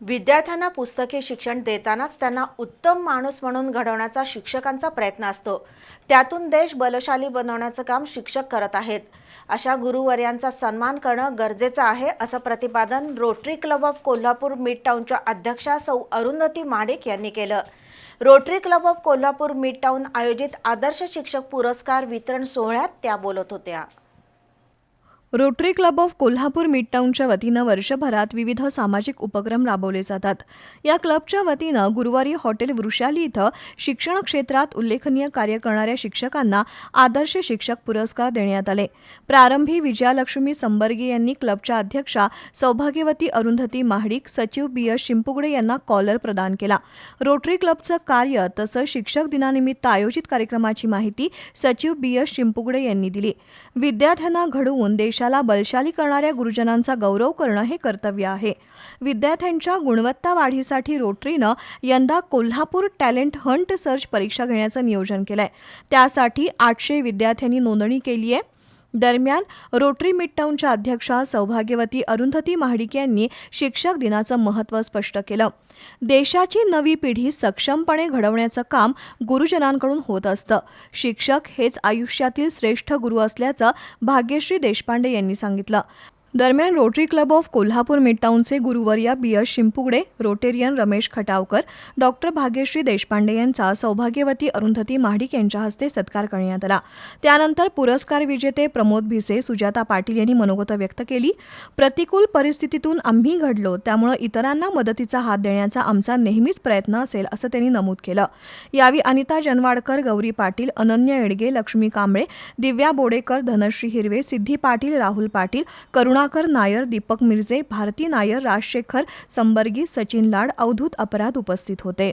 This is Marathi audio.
विद्यार्थ्यांना पुस्तकी शिक्षण देतानाच त्यांना उत्तम माणूस म्हणून घडवण्याचा शिक्षकांचा प्रयत्न असतो. त्यातून देश बलशाली बनवण्याचं काम शिक्षक करत आहेत. अशा गुरुवर्यांचा सन्मान करणं गरजेचं आहे असं प्रतिपादन Rotary club of Kolhapur mid टाऊनच्या अध्यक्षा सौ अरुंधती माडिक यांनी केलं. Rotary Club of Kolhapur Midtown आयोजित आदर्श शिक्षक पुरस्कार वितरण सोहळ्यात त्या बोलत होत्या. रोटरी क्लब ऑफ कोल्हापूर मिडटाऊनच्या वतीनं वर्षभरात विविध सामाजिक उपक्रम राबवले जातात. या क्लबच्या वतीनं गुरुवारी हॉटेल वृषाली इथं शिक्षण क्षेत्रात उल्लेखनीय कार्य करणाऱ्या शिक्षकांना आदर्श शिक्षक पुरस्कार देण्यात आले. प्रारंभी विजयालक्ष्मी संबर्गे यांनी क्लबच्या अध्यक्षा सौभाग्यवती अरुंधती महाडिक सचिव बी एस शिंपुगडे यांना कॉलर प्रदान केला. रोटरी क्लबचं कार्य तसंच शिक्षक दिनानिमित्त आयोजित कार्यक्रमाची माहिती सचिव बी एस शिंपुगडे यांनी दिली. विद्यार्थ्यांना घडवून देश देशाला बलशाली करणाऱ्या गुरुजनांचा गौरव करणं हे कर्तव्य आहे. विद्यार्थ्यांच्या गुणवत्ता वाढीसाठी रोटरीनं यंदा कोल्हापूर टॅलेंट हंट सर्च परीक्षा घेण्याचं नियोजन केलंय. त्यासाठी आठशे विद्यार्थ्यांनी नोंदणी केली आहे दरम्यान रोटरी मिडटाऊनच्या अध्यक्षा सौभाग्यवती अरुंधती महाडिक यांनी शिक्षक दिनाचं महत्त्व स्पष्ट केलं. देशाची नवी पिढी सक्षमपणे घडवण्याचं काम गुरुजनांकडून होत असतं. शिक्षक हेच आयुष्यातील श्रेष्ठ गुरु असल्याचं भाग्यश्री देशपांडे यांनी सांगितलं. दरम्यान रोटरी क्लब ऑफ कोल्हापूर मिडटाऊनचे गुरुवर्या B S Shimpugade rotarian Ramesh Khatavkar doctor Bhagyashree Deshpande यांचा सौभाग्यवती अरुंधती महाडिक यांच्या हस्ते सत्कार करण्यात आला. त्यानंतर पुरस्कार विजेते प्रमोद भिसे सुजाता पाटील यांनी मनोगत व्यक्त केली. प्रतिकूल परिस्थितीतून आम्ही घडलो त्यामुळे इतरांना मदतीचा हात देण्याचा आमचा नेहमीच प्रयत्न असेल असं त्यांनी नमूद केलं. यावेळी अनिता जनवाडकर गौरी पाटील अनन्य एडगे लक्ष्मी कांबळे दिव्या बोडेकर धनश्री हिरवे सिद्धी पाटील राहुल पाटील करुणा करुणाकर नायर दीपक मिरजे भारती नायर राजशेखर संबर्गी सचिन लाड अवधूत अपराध उपस्थित होते.